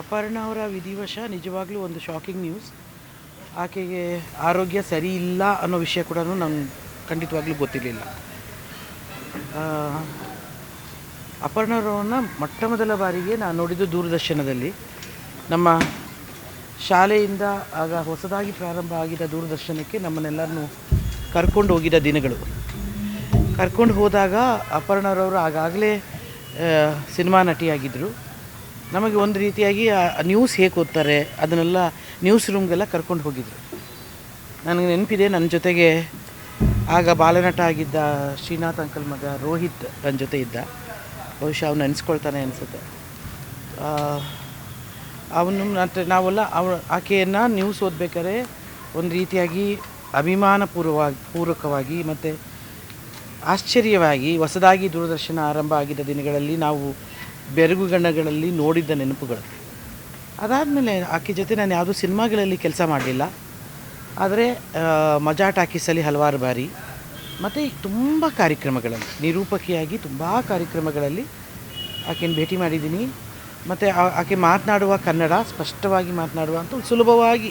ಅಪರ್ಣ ಅವರ ವಿಧಿವಶ ನಿಜವಾಗ್ಲೂ ಒಂದು ಶಾಕಿಂಗ್ ನ್ಯೂಸ್ ಆಕೆಗೆ ಆರೋಗ್ಯ ಸರಿ ಇಲ್ಲ ಅನ್ನೋ ವಿಷಯ ಕೂಡ ನಂಗೆ ಖಂಡಿತವಾಗ್ಲೂ ಗೊತ್ತಿರಲಿಲ್ಲ. ಅಪರ್ಣರವ್ರನ್ನ ಮೊಟ್ಟ ಮೊದಲ ಬಾರಿಗೆ ನಾನು ನೋಡಿದ್ದು ದೂರದರ್ಶನದಲ್ಲಿ. ನಮ್ಮ ಶಾಲೆಯಿಂದ ಆಗ ಹೊಸದಾಗಿ ಪ್ರಾರಂಭ ಆಗಿದ್ದ ದೂರದರ್ಶನಕ್ಕೆ ನಮ್ಮನ್ನೆಲ್ಲರನ್ನು ಕರ್ಕೊಂಡು ಹೋಗಿದ್ದ ದಿನಗಳು. ಕರ್ಕೊಂಡು ಹೋದಾಗ ಅಪರ್ಣರವರು ಆಗಾಗಲೇ ಸಿನಿಮಾ ನಟಿಯಾಗಿದ್ದರು ನಮಗೆ ಒಂದು ರೀತಿಯಾಗಿ ನ್ಯೂಸ್ ಹೇಗೆ ಓದ್ತಾರೆ, ಅದನ್ನೆಲ್ಲ ನ್ಯೂಸ್ ರೂಮ್ಗೆಲ್ಲ ಕರ್ಕೊಂಡು ಹೋಗಿದ್ರು. ನನಗೆ ನೆನಪಿದೆ, ನನ್ನ ಜೊತೆಗೆ ಆಗ ಬಾಲನಟ ಆಗಿದ್ದ ಶ್ರೀನಾಥ್ ಅಂಕಲ್ ಮಗ ರೋಹಿತ್ ನನ್ನ ಜೊತೆ ಇದ್ದ. ಬಹುಶಃ ಅವ್ನು ನೆನೆಸ್ಕೊಳ್ತಾನೆ ಅನಿಸುತ್ತೆ. ಅವನು ನಾವೆಲ್ಲ ಅವ, ಆಕೆಯನ್ನು ನ್ಯೂಸ್ ಓದಬೇಕಾದ್ರೆ ಒಂದು ರೀತಿಯಾಗಿ ಅಭಿಮಾನಪೂರ್ವವಾಗಿ ಪೂರ್ವಕವಾಗಿ ಮತ್ತು ಆಶ್ಚರ್ಯವಾಗಿ, ಹೊಸದಾಗಿ ದೂರದರ್ಶನ ಆರಂಭ ಆಗಿದ್ದ ದಿನಗಳಲ್ಲಿ ನಾವು ಬೆರಗುಗಣ್ಣಗಳಲ್ಲಿ ನೋಡಿದ್ದ ನೆನಪುಗಳು. ಅದಾದಮೇಲೆ ಆಕೆ ಜೊತೆ ನಾನು ಯಾವುದೂ ಸಿನಿಮಾಗಳಲ್ಲಿ ಕೆಲಸ ಮಾಡಲಿಲ್ಲ. ಆದರೆ ಮಜಾ ಟಾಕೀಸಲ್ಲಿ ಹಲವಾರು ಬಾರಿ. ಮತ್ತು ತುಂಬ ಕಾರ್ಯಕ್ರಮಗಳಲ್ಲಿ, ನಿರೂಪಕಿಯಾಗಿ ತುಂಬ ಕಾರ್ಯಕ್ರಮಗಳಲ್ಲಿ ಆಕೆನ ಭೇಟಿ ಮಾಡಿದ್ದೀನಿ. ಮತ್ತು ಆಕೆ ಮಾತನಾಡುವ ಕನ್ನಡ, ಸ್ಪಷ್ಟವಾಗಿ ಮಾತನಾಡುವ ಅಂತ ಸುಲಭವಾಗಿ,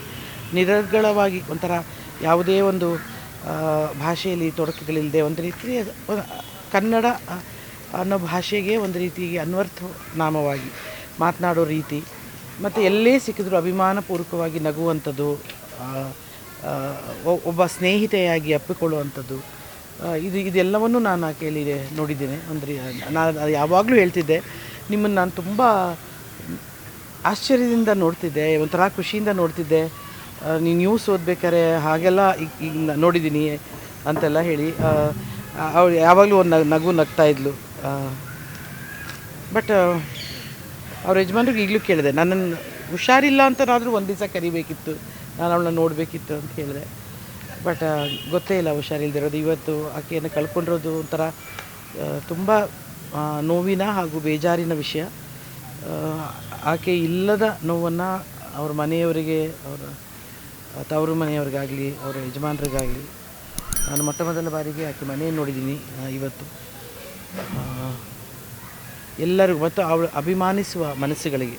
ನಿರರ್ಗಳವಾಗಿ ಒಂಥರ ಯಾವುದೇ ಒಂದು ಭಾಷೆಯಲ್ಲಿ ತೊಡಕುಗಳಿಲ್ಲದೆ ಒಂದು ರೀತಿಯ ಕನ್ನಡ ಅನ್ನೋ ಭಾಷೆಗೆ ಒಂದು ರೀತಿ ಅನ್ವರ್ಥ ನಾಮವಾಗಿ ಮಾತನಾಡೋ ರೀತಿ. ಮತ್ತು ಎಲ್ಲೇ ಸಿಕ್ಕಿದ್ರು ಅಭಿಮಾನಪೂರ್ವಕವಾಗಿ ನಗುವಂಥದ್ದು ಒಬ್ಬ ಸ್ನೇಹಿತೆಯಾಗಿ ಅಪ್ಪಿಕೊಳ್ಳುವಂಥದ್ದು ಇದು, ಇದೆಲ್ಲವನ್ನು ನಾನು ಕೇಳಿದೆ ನೋಡಿದ್ದೇನೆ. ಅಂದರೆ ನಾನು ಯಾವಾಗಲೂ ಹೇಳ್ತಿದ್ದೆ, ನಿಮ್ಮನ್ನು ನಾನು ತುಂಬ ಆಶ್ಚರ್ಯದಿಂದ ನೋಡ್ತಿದ್ದೆ, ಒಂಥರ ಖುಷಿಯಿಂದ ನೋಡ್ತಿದ್ದೆ. ನೀವು ನ್ಯೂಸ್ ಓದ್ಬೇಕಾರೆ ಹಾಗೆಲ್ಲ ಈಗ ಈಗ ನೋಡಿದ್ದೀನಿ ಅಂತೆಲ್ಲ ಹೇಳಿ ಅವಳು ಯಾವಾಗಲೂ ಒಂದು ನಗು ನಗ್ತಾ ಇದ್ಲು. ಬಟ್ ಅವ್ರ ಯಜಮಾನ್ರಿಗೆ ಈಗಲೂ ಕೇಳಿದೆ ನನ್ನನ್ನು ಹುಷಾರಿಲ್ಲ ಅಂತನಾದರೂ ಒಂದು ದಿವಸ ಕರಿಬೇಕಿತ್ತು, ನಾನು ಅವಳನ್ನ ನೋಡಬೇಕಿತ್ತು ಅಂತ ಹೇಳಿದೆ. ಬಟ್ ಗೊತ್ತೇ ಇಲ್ಲ ಹುಷಾರಿಲ್ದಿರೋದು, ಇವತ್ತು ಆಕೆಯನ್ನು ಕಳ್ಕೊಂಡಿರೋದು ಒಂಥರ ತುಂಬ ನೋವಿನ ಹಾಗೂ ಬೇಜಾರಿನ ವಿಷಯ. ಆಕೆ ಇಲ್ಲದ ನೋವನ್ನು ಅವ್ರ ಮನೆಯವರಿಗೆ, ಅವರ, ತವರು ಮನೆಯವ್ರಿಗಾಗಲಿ, ಅವರ ಯಜಮಾನ್ರಿಗಾಗಲಿ, ನಾನು ಮೊಟ್ಟ ಮೊದಲ ಬಾರಿಗೆ ಆಕೆ ಮನೆಯನ್ನು ನೋಡಿದ್ದೀನಿ ಇವತ್ತು. ಎಲ್ಲರಿಗೂ ಮತ್ತು ಅವಳು ಅಭಿಮಾನಿಸುವ ಮನಸ್ಸುಗಳಿಗೆ,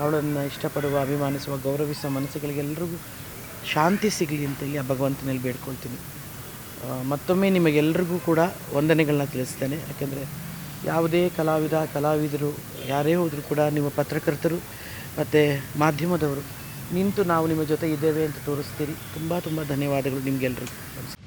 ಅವಳನ್ನು ಇಷ್ಟಪಡುವ, ಅಭಿಮಾನಿಸುವ, ಗೌರವಿಸುವ ಮನಸ್ಸುಗಳಿಗೆ ಎಲ್ಲರಿಗೂ ಶಾಂತಿ ಸಿಗಲಿ ಅಂತೇಳಿ ಆ ಭಗವಂತನಲ್ಲಿ ಬೇಡ್ಕೊಳ್ತೀನಿ. ಮತ್ತೊಮ್ಮೆ ನಿಮಗೆಲ್ಲರಿಗೂ ಕೂಡ ವಂದನೆಗಳನ್ನ ತಿಳಿಸ್ತೇನೆ. ಯಾಕೆಂದರೆ ಯಾವುದೇ ಕಲಾವಿದ, ಕಲಾವಿದರು, ಯಾರೇ ಹೋದರೂ ಕೂಡ ನಿಮ್ಮ ಪತ್ರಕರ್ತರು ಮತ್ತು ಮಾಧ್ಯಮದವರು ನಿಂತು ನಾವು ನಿಮ್ಮ ಜೊತೆ ಇದ್ದೇವೆ ಅಂತ ತೋರಿಸ್ತೀರಿ. ತುಂಬ ತುಂಬ ಧನ್ಯವಾದಗಳು ನಮಸ್ಕಾರ